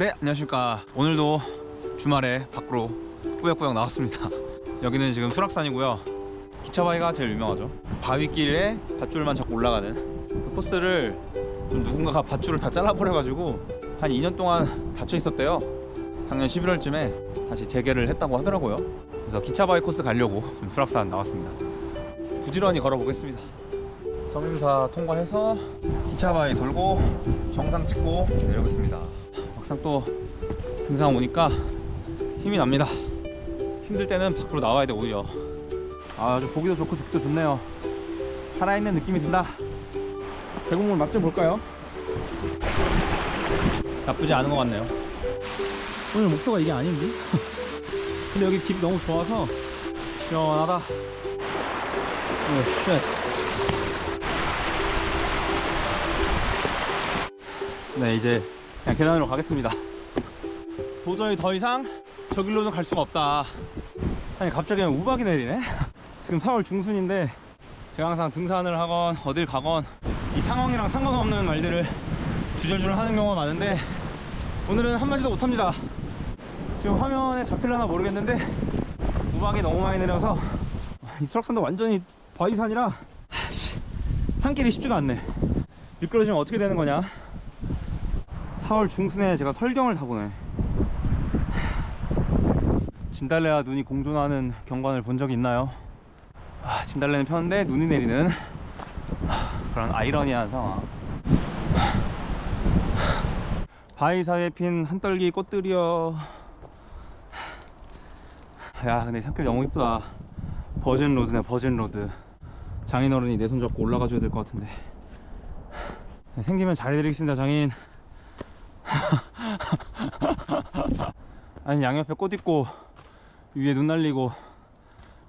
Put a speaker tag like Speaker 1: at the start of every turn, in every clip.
Speaker 1: 네 안녕하십니까. 오늘도 주말에 밖으로 꾸역꾸역 나왔습니다. 여기는 지금 수락산이고요. 기차바위가 제일 유명하죠. 바위길에 밧줄만 잡고 올라가는 그 코스를 좀 누군가가 밧줄을 다 잘라버려가지고 한 2년 동안 닫혀 있었대요. 작년 11월쯤에 다시 재개를 했다고 하더라고요. 그래서 기차바위 코스 가려고 수락산 나왔습니다. 부지런히 걸어보겠습니다. 섬임사 통과해서 기차바위 돌고 정상 찍고 내려오겠습니다 막상 또 등산 오니까 힘이 납니다 힘들 때는 밖으로 나와야 돼 오히려 아주 보기도 좋고 듣기도 좋네요 살아있는 느낌이 든다 대공물 맛 좀 볼까요? 나쁘지 않은 것 같네요 오늘 목표가 이게 아닌데? 근데 여기 길 너무 좋아서 시원하다 오 쉣. 네 이제 그냥 계단으로 가겠습니다. 도저히 더 이상 저 길로는 갈 수가 없다. 아니 갑자기 우박이 내리네? 지금 4월 중순인데 제가 항상 등산을 하건 어딜 가건 이 상황이랑 상관없는 말들을 주절주절 하는 경우가 많은데 오늘은 한마디도 못합니다. 지금 화면에 잡힐려나 모르겠는데 우박이 너무 많이 내려서 이 수락산도 완전히 바위산이라 씨, 산길이 쉽지가 않네. 미끄러지면 어떻게 되는 거냐 4월 중순에 제가 설경을 타보네. 진달래와 눈이 공존하는 경관을 본 적이 있나요? 아, 진달래는 폈는데 눈이 내리는 그런 아이러니한 상황. 바위 사이에 핀 한떨기 꽃들이여. 야 근데 산길 너무 이쁘다. 버진 로드네 버진 로드. 장인어른이 내 손 잡고 올라가 줘야 될 것 같은데. 생기면 잘해드리겠습니다 장인 아니 양옆에 꽃 있고 위에 눈 날리고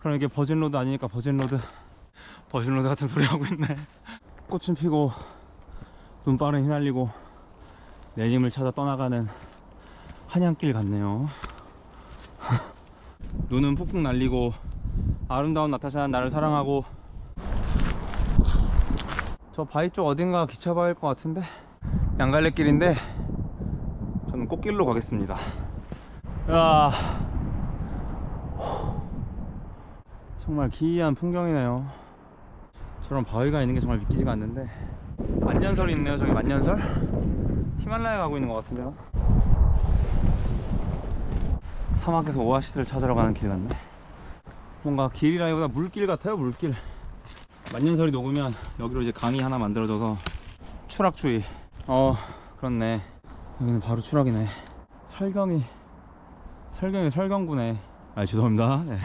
Speaker 1: 그럼 이게 버진로드 아니니까 버진로드. 버진로드 같은 소리 하고 있네. 꽃은 피고 눈발은 휘날리고 내 힘을 찾아 떠나가는 한양길 같네요. 눈은 푹푹 날리고 아름다운 나타샤는 나를 사랑하고. 저 바위 쪽 어딘가 기차 바위일 것 같은데? 양갈래길인데 꽃길로 가겠습니다. 야 정말 기이한 풍경이네요. 저런 바위가 있는 게 정말 믿기지가 않는데. 만년설이 있네요 저기 만년설. 히말라야 가고 있는 것 같은데요. 사막에서 오아시스를 찾으러 가는 길 같네. 뭔가 길이라기보다 물길 같아요 물길. 만년설이 녹으면 여기로 이제 강이 하나 만들어져서 추락주의. 어 그렇네 여기는 바로 추락이네. 설경이 설경이 설경구네. 아 죄송합니다. 네.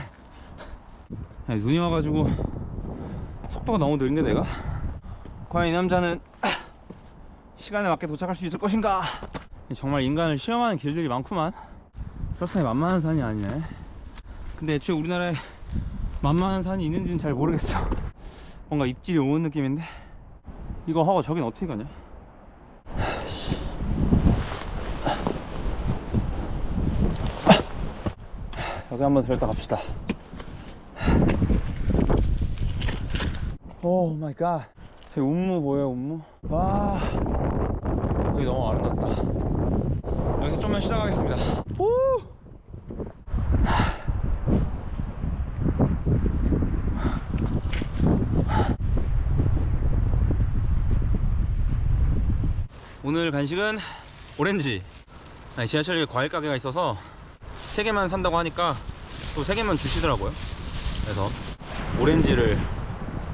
Speaker 1: 아니, 눈이 와가지고 속도가 너무 느린데 내가? 과연 이 남자는 시간에 맞게 도착할 수 있을 것인가? 정말 인간을 시험하는 길들이 많구만. 수락산이 만만한 산이 아니네. 근데 애초에 우리나라에 만만한 산이 있는지는 잘 모르겠어. 뭔가 입질이 오는 느낌인데? 이거 하고 저긴 어떻게 가냐 여기 한번 들었다 갑시다. 오 마이 갓. 저기 운무 보여요 운무? 와. 여기 너무 아름답다. 여기서 좀만 쉬다 가겠습니다. 오! 오늘 간식은 오렌지. 아니, 지하철에 과일 가게가 있어서 세 개만 산다고 하니까 또 세 개만 주시더라고요. 그래서 오렌지를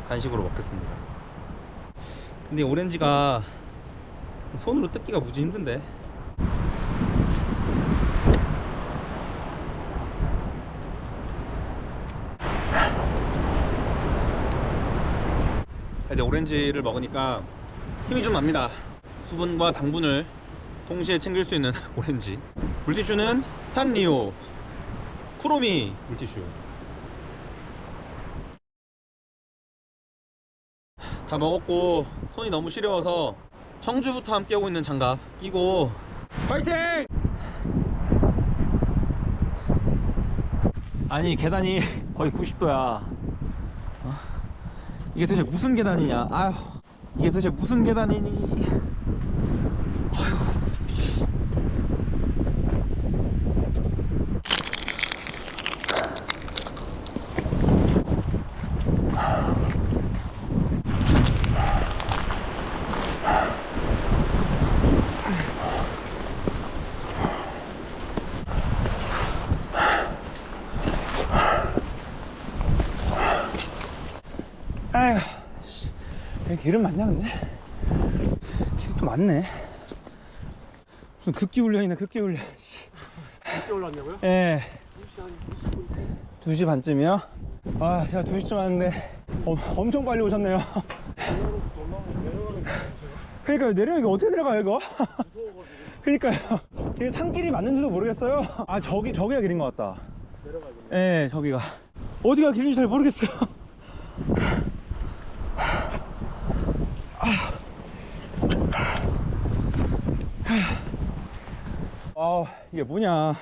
Speaker 1: 간식으로 먹겠습니다. 근데 이 오렌지가 손으로 뜯기가 무지 힘든데. 근데 오렌지를 먹으니까 힘이 좀 납니다. 수분과 당분을 동시에 챙길 수 있는 오렌지. 물티슈는 산리오. 쿠로미 물티슈. 다 먹었고 손이 너무 시려워서 청주부터 함께 하고 있는 장갑 끼고. 파이팅! 아니 계단이 거의 90도야. 이게 도대체 무슨 계단이냐? 아휴 이게 도대체 무슨 계단이니? 아휴 아휴, 씨. 기름 많냐, 근데? 계속 또 많네. 무슨 극기 훈련이네, 극기 훈련.
Speaker 2: 진짜 올랐냐고요?
Speaker 1: 예.
Speaker 2: 2시 한 20분
Speaker 1: 2시 반쯤이요? 아, 제가 2시쯤 왔는데 어, 엄청 빨리 오셨네요. 그러니까요, 내려오기 어떻게 내려가요, 이거? 그러니까요. 이게 산길이 맞는지도 모르겠어요. 아, 저기, 저기가 길인 것 같다.
Speaker 2: 내려가겠네
Speaker 1: 예, 저기가. 어디가 길인지 잘 모르겠어요. 아, 이게 뭐냐.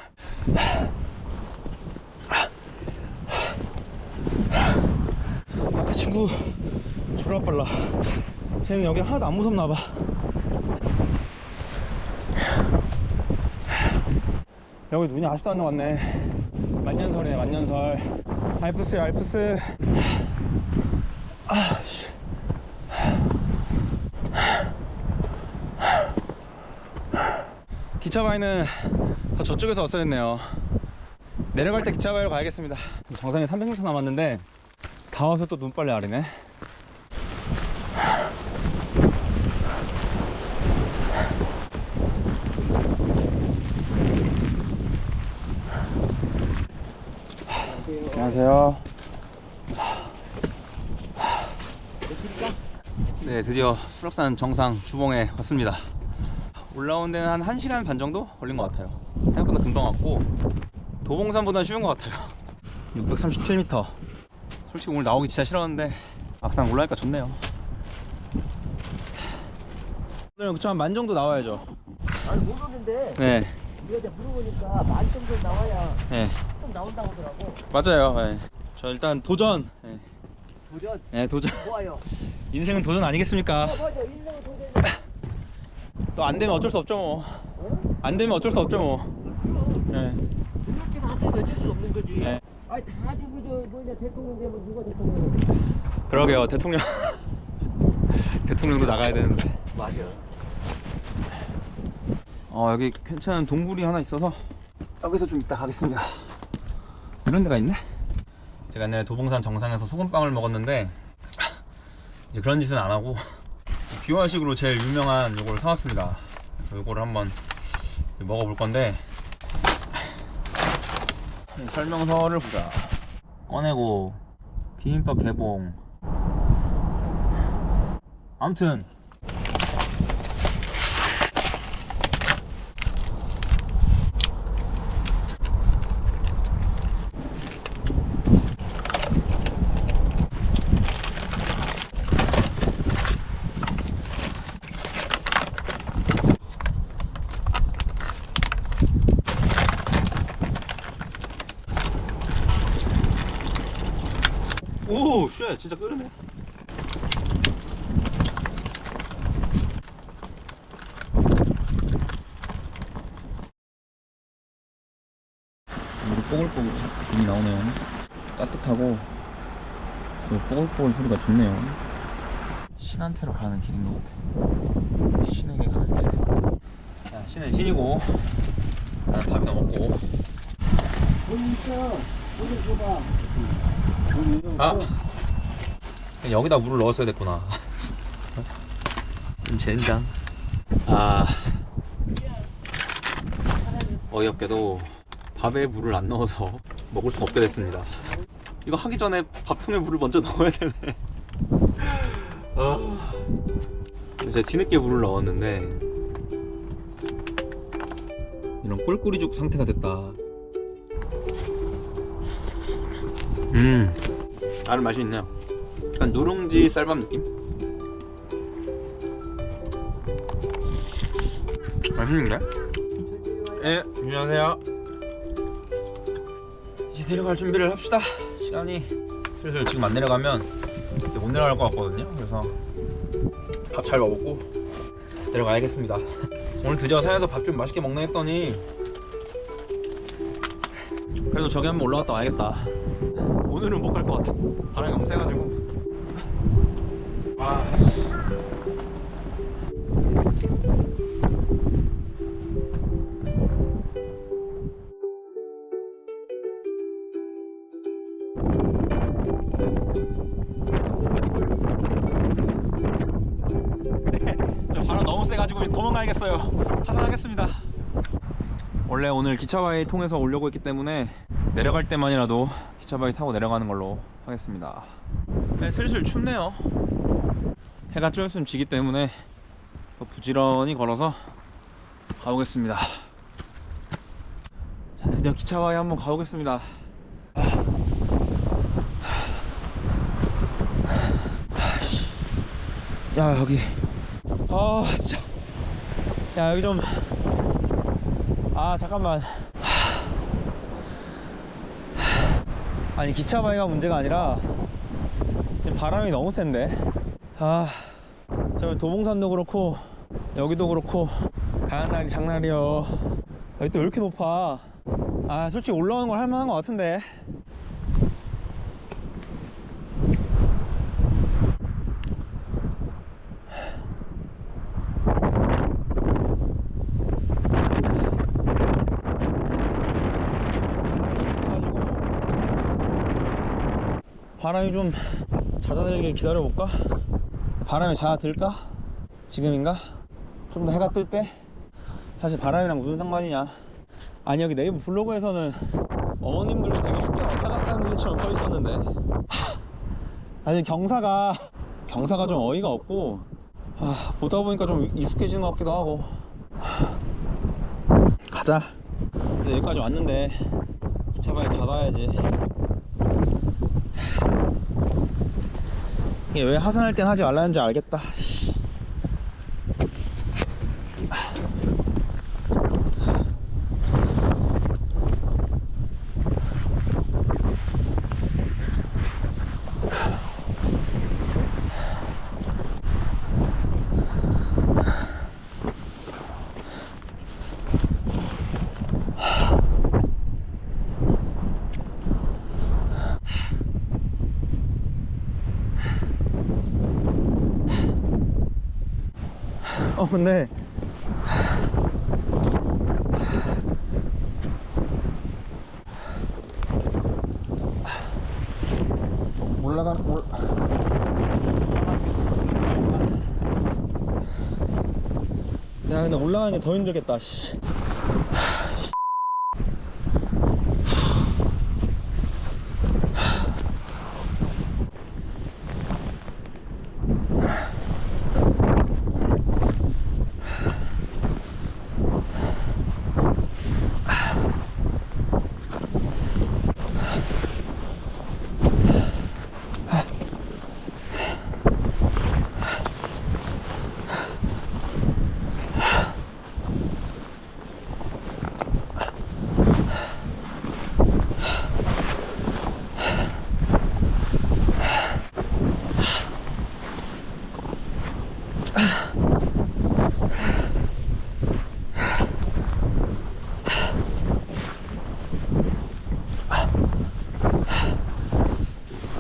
Speaker 1: 아까 친구 졸라 빨라. 쟤는 여기 하나도 안 무섭나 봐. 여기 눈이 아직도 안 녹았네. 만년설이네, 만년설. 알프스. 아, 씨. 기차바이는 더 저쪽에서 왔어야 했네요. 내려갈 때 기차바이로 가야겠습니다. 정상에 300m 남았는데 다 와서 또 눈빨래 아리네. 안녕하세요. 네, 드디어 수락산 정상 주봉에 왔습니다. 올라온 데는 한 1시간 반 정도 걸린 것 같아요. 생각보다 금방 왔고, 도봉산보다 쉬운 것 같아요. 637m. 솔직히 오늘 나오기 진짜 싫었는데, 막상 올라니까 좋네요. 오늘 그쵸, 한만 정도 나와야죠.
Speaker 3: 아니 모르는데
Speaker 1: 네,
Speaker 3: 이거 물어보니까 만 정도 나와야
Speaker 1: 네.
Speaker 3: 좀 나온다고 하더라고
Speaker 1: 맞아요. 네. 저 일단 도전. 네,
Speaker 3: 도전
Speaker 1: 네, 도전.
Speaker 3: 좋아요
Speaker 1: 인생은 도전 아니겠습니까?
Speaker 3: 어 맞아 인생은 도전
Speaker 1: 또 안 되면 어쩔 수 없죠 뭐. 안 되면 어쩔 수 없죠 뭐. 네.
Speaker 3: 이렇게 다 되면 어쩔 수 없는 거지
Speaker 1: 네.
Speaker 3: 아니 다 주고 저 뭐냐 대통령 되면 누가 대통령
Speaker 1: 그러게요 대통령 대통령도 나가야 되는데
Speaker 3: 맞아
Speaker 1: 어 여기 괜찮은 동굴이 하나 있어서 여기서 좀 이따 가겠습니다 이런 데가 있네 제가 옛날에 도봉산 정상에서 소금빵을 먹었는데 이제 그런 짓은 안 하고 비화식으로 제일 유명한 요걸 사왔습니다. 그래서 요거를 한번 먹어볼 건데. 설명서를 보자. 꺼내고 비빔밥 개봉. 아무튼 오, 쉣, 진짜 끓으네. 물이 뽀글뽀글 김이 나오네요. 따뜻하고 그 뽀글뽀글 소리가 좋네요. 신한테로 가는 길인 것 같아. 신에게 가는 길. 자, 신은 신이고 나는 밥이나 먹고.
Speaker 3: 돈 있어 돈을 줘봐
Speaker 1: 아. 여기다 물을 넣었어야 됐구나. 젠장. 아. 어이없게도 밥에 물을 안 넣어서 먹을 수가 없게 됐습니다. 이거 하기 전에 밥통에 물을 먼저 넣어야 되네. 아. 제가 뒤늦게 물을 넣었는데 이런 꿀꿀이죽 상태가 됐다 음 나름 맛이 있네요. 약간 누룽지 쌀밥 느낌? 맛있는데? 예, 안녕하세요. 이제 내려갈 준비를 합시다. 시간이 슬슬 지금 안 내려가면 이제 못 내려갈 것 같거든요. 그래서 밥 잘 먹고 내려가야겠습니다. 오늘 드디어 산에서 밥 좀 맛있게 먹나 했더니 그래도 저기 한번 올라갔다 와야겠다. 오늘은 못 갈 것 같아. 바람이 너무 세가지고. 아. 네, 저 바람 너무 세가지고 도망가야겠어요. 하산하겠습니다. 원래 오늘 기차바위 통해서 오려고 했기 때문에 내려갈 때만이라도 기차바위 타고 내려가는 걸로 하겠습니다. 네, 슬슬 춥네요. 해가 좀 있으면 지기 때문에 더 부지런히 걸어서 가보겠습니다. 자, 드디어 기차바위 한번 가보겠습니다. 야 여기 아 진짜 야 여기 좀 아 잠깐만 아니 기차 바위가 문제가 아니라 바람이 너무 센데. 아 저기 도봉산도 그렇고 여기도 그렇고 가는 날이 장날이요. 여기 또 왜 이렇게 높아? 아 솔직히 올라오는 걸 할만한 것 같은데 바람이 좀 잦아들게 기다려볼까? 바람이 잦아들까? 지금인가? 좀 더 해가 뜰 때? 사실 바람이랑 무슨 상관이냐 아니 여기 네이버 블로그에서는 어머님들도 되게 쉽게 왔다 갔다 하는 분처럼 서 있었는데 아니 경사가 경사가 좀 어이가 없고 아, 보다 보니까 좀 익숙해지는 것 같기도 하고 가자 여기까지 왔는데 기차바에 닫아야지 이게 왜 하산할 땐 하지 말라는지 알겠다. 어 근데 올라가 올 야, 근데 올라가는 게 더 힘들겠다. 씨.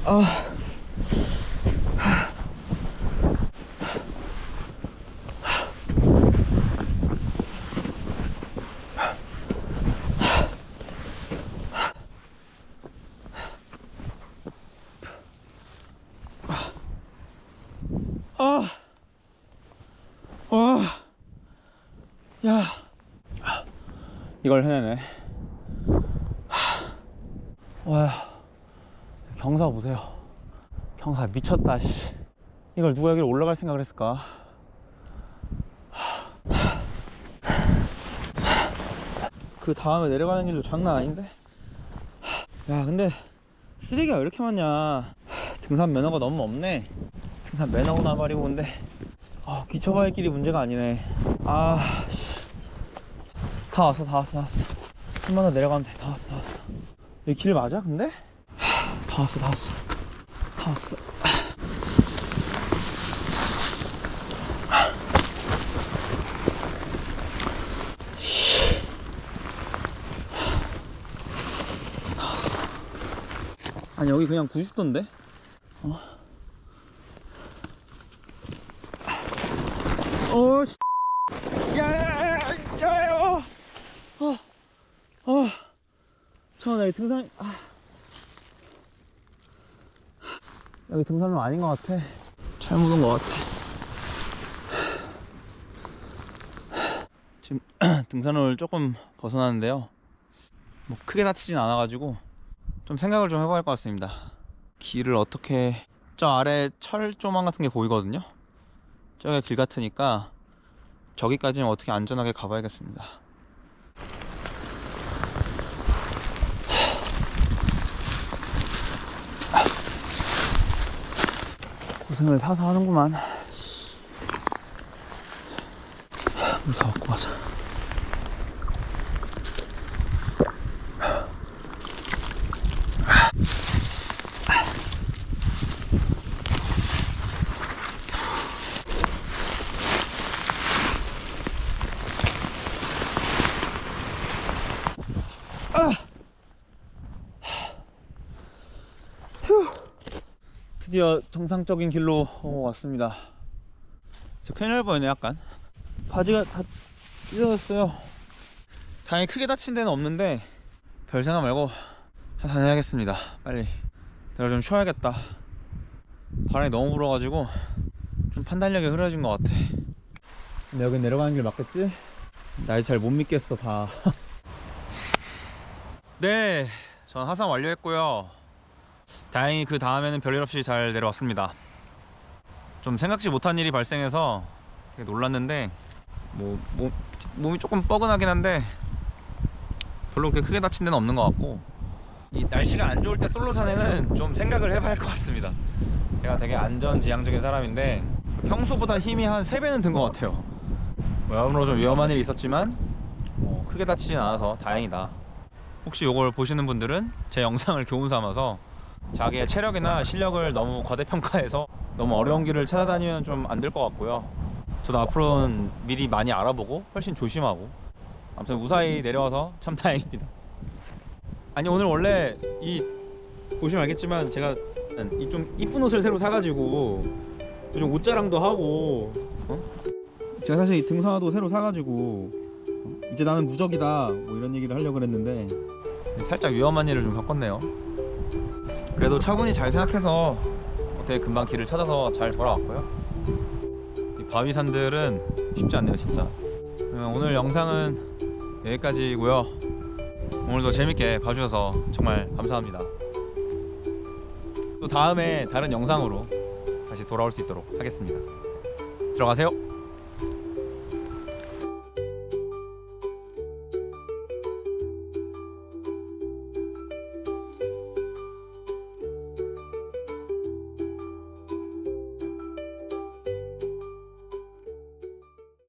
Speaker 1: 아. 아. 와. 야. 이걸 해내네. 와. 경사 보세요. 경사 미쳤다, 씨. 이걸 누가 여기를 올라갈 생각을 했을까? 그 다음에 내려가는 길도 장난 아닌데? 야, 근데 쓰레기가 왜 이렇게 많냐? 등산 매너가 너무 없네. 등산 매너고 나발이고 근데 아, 기초바위 길이 문제가 아니네. 아, 씨. 다 왔어, 다 왔어, 다 왔어. 한 번 더 내려가면 돼. 다 왔어, 다 왔어. 여기 길 맞아, 근데? 다 왔어 다 왔어 다 왔어 아니 여기 그냥 90도인데? 어? 어, 씨. 야야야야야, 어, 어, 어, 저, 나 등산, 아. 여기 등산로 아닌 것 같아. 잘못 온 것 같아. 지금 등산로를 조금 벗어났는데요. 뭐 크게 다치진 않아가지고 좀 생각을 좀 해봐야 할 것 같습니다. 길을 어떻게 저 아래 철 조망 같은 게 보이거든요. 저게 길 같으니까 저기까지는 어떻게 안전하게 가봐야겠습니다. 고생을 사서 하는구만. 먹고 가자. 드디어 정상적인 길로 어, 왔습니다. 저 큰일 날 뻔했네 약간. 바지가 다 찢어졌어요. 다행히 크게 다친 데는 없는데 별 생각 말고 한 다녀야겠습니다. 빨리. 내가 좀 쉬어야겠다. 바람이 너무 불어가지고 좀 판단력이 흐려진 것 같아. 근데 여기 내려가는 길 맞겠지? 날잘못 믿겠어 다. 네, 전 하산 완료했고요. 다행히 그 다음에는 별일 없이 잘 내려왔습니다. 좀 생각지 못한 일이 발생해서 되게 놀랐는데 뭐 몸, 몸이 조금 뻐근하긴 한데 별로 그렇게 크게 다친 데는 없는 것 같고 이 날씨가 안 좋을 때 솔로 산행은 좀 생각을 해봐야 할 것 같습니다. 제가 되게 안전지향적인 사람인데 평소보다 힘이 한 3배는 든 것 같아요. 뭐 여러모로 좀 위험한 일이 있었지만 뭐 크게 다치진 않아서 다행이다. 혹시 이걸 보시는 분들은 제 영상을 교훈 삼아서 자기의 체력이나 실력을 너무 과대평가해서 너무 어려운 길을 찾아다니면 좀 안 될 것 같고요. 저도 앞으로는 미리 많이 알아보고 훨씬 조심하고 아무튼 무사히 내려와서 참 다행입니다. 아니 오늘 원래 이 보시면 알겠지만 제가 이 좀 이쁜 옷을 새로 사가지고 좀 옷자랑도 하고 어? 제가 사실 이 등산화도 새로 사가지고 어? 이제 나는 무적이다 뭐 이런 얘기를 하려고 그랬는데 살짝 위험한 일을 좀 겪었네요. 그래도 차분히 잘 생각해서 어떻게 금방 길을 찾아서 잘 돌아왔고요. 이 바위산들은 쉽지 않네요, 진짜. 오늘 영상은 여기까지고요. 오늘도 재밌게 봐주셔서 정말 감사합니다. 또 다음에 다른 영상으로 다시 돌아올 수 있도록 하겠습니다. 들어가세요.